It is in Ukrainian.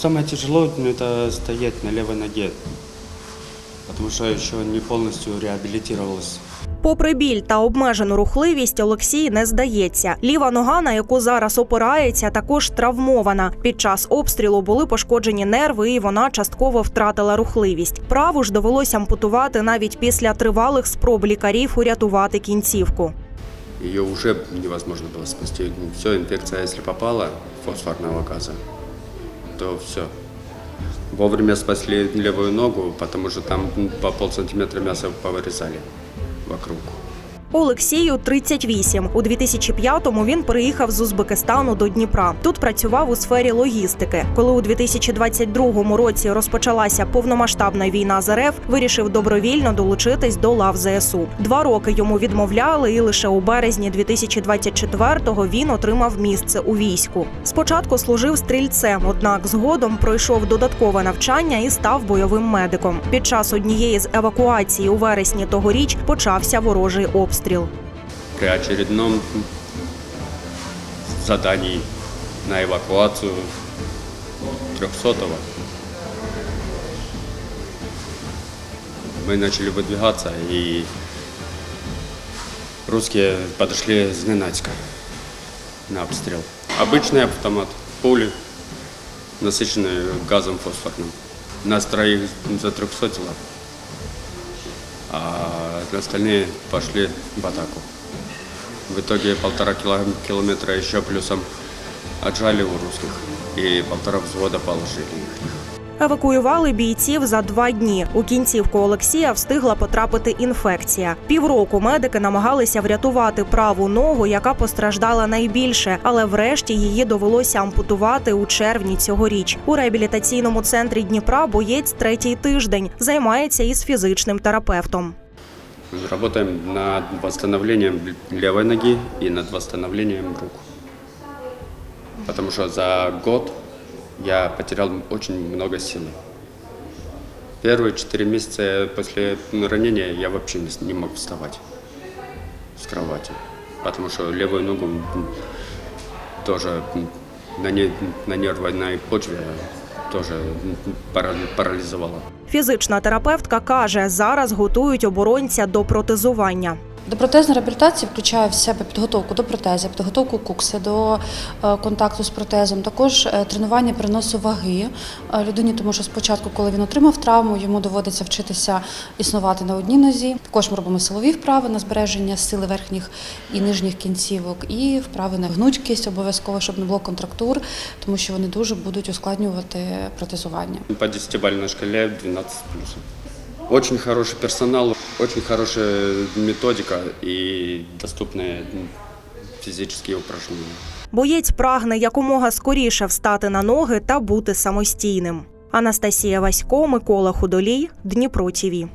Самое тяжело ну, это стоять на левой ноге, потому что еще не полностью реабилитировалась. Попри біль та обмежену рухливість, Олексій не здається. Ліва нога, на яку зараз опирається, також травмована. Під час обстрілу були пошкоджені нерви, і вона частково втратила рухливість. Праву ж довелося ампутувати навіть після тривалих спроб лікарів урятувати кінцівку. Ее уже невозможно было спасти. Все, инфекция, если попала фосфорного газа, то все. Вовремя спасли левую ногу, потому что там по полсантиметра мяса повырезали вокруг. Олексію 38. У 2005-му він приїхав з Узбекистану до Дніпра. Тут працював у сфері логістики. Коли у 2022 році розпочалася повномасштабна війна з РФ, вирішив добровільно долучитись до лав ЗСУ. Два роки йому відмовляли, і лише у березні 2024-го він отримав місце у війську. Спочатку служив стрільцем, однак згодом пройшов додаткове навчання і став бойовим медиком. Під час однієї з евакуацій у вересні тогоріч почався ворожий обстріл. При очередном задании на эвакуацию 300-го мы начали выдвигаться, и русские подошли зненацька на обстрел. Обычный автомат, пули, насыщенные газом фосфорным. Нас троих затрехсотило, а остальные пошли в атаку. В итоге полтора кило- километра еще плюсом отжали у русских и полтора взвода положили их. Евакуювали бійців за два дні. У кінцівку Олексія встигла потрапити інфекція. Півроку медики намагалися врятувати праву ногу, яка постраждала найбільше, але врешті її довелося ампутувати у червні цьогоріч. У реабілітаційному центрі Дніпра боєць третій тиждень займається із фізичним терапевтом. Работаем над восстановлением левой ноги и над восстановлением рук. Потому что за год я потерял очень много силы. Первые четыре месяца после ранения я вообще не, мог вставать с кровати. Потому что левую ногу тоже на, не, на нервной почве тоже м, пара- парализовало. Фізична терапевтка каже, зараз готують оборонця до протезування. Допротезна реабілітація включає в себе підготовку до протезу, підготовку кукси до е, контакту з протезом, також е, тренування переносу ваги е, людині, тому що спочатку, коли він отримав травму, йому доводиться вчитися існувати на одній нозі. Також ми робимо силові вправи на збереження сили верхніх і нижніх кінцівок, і вправи на гнучкість обов'язково, щоб не було контрактур, тому що вони дуже будуть ускладнювати протезування. По десятибалльной шкале 12 плюсов. Очень хороший персонал, очень хорошая методика и доступные фізичні упражнення. Боєць прагне якомога скоріше встати на ноги та бути самостійним. Анастасія Васько, Микола Худолій, Дніпро ТІВІ.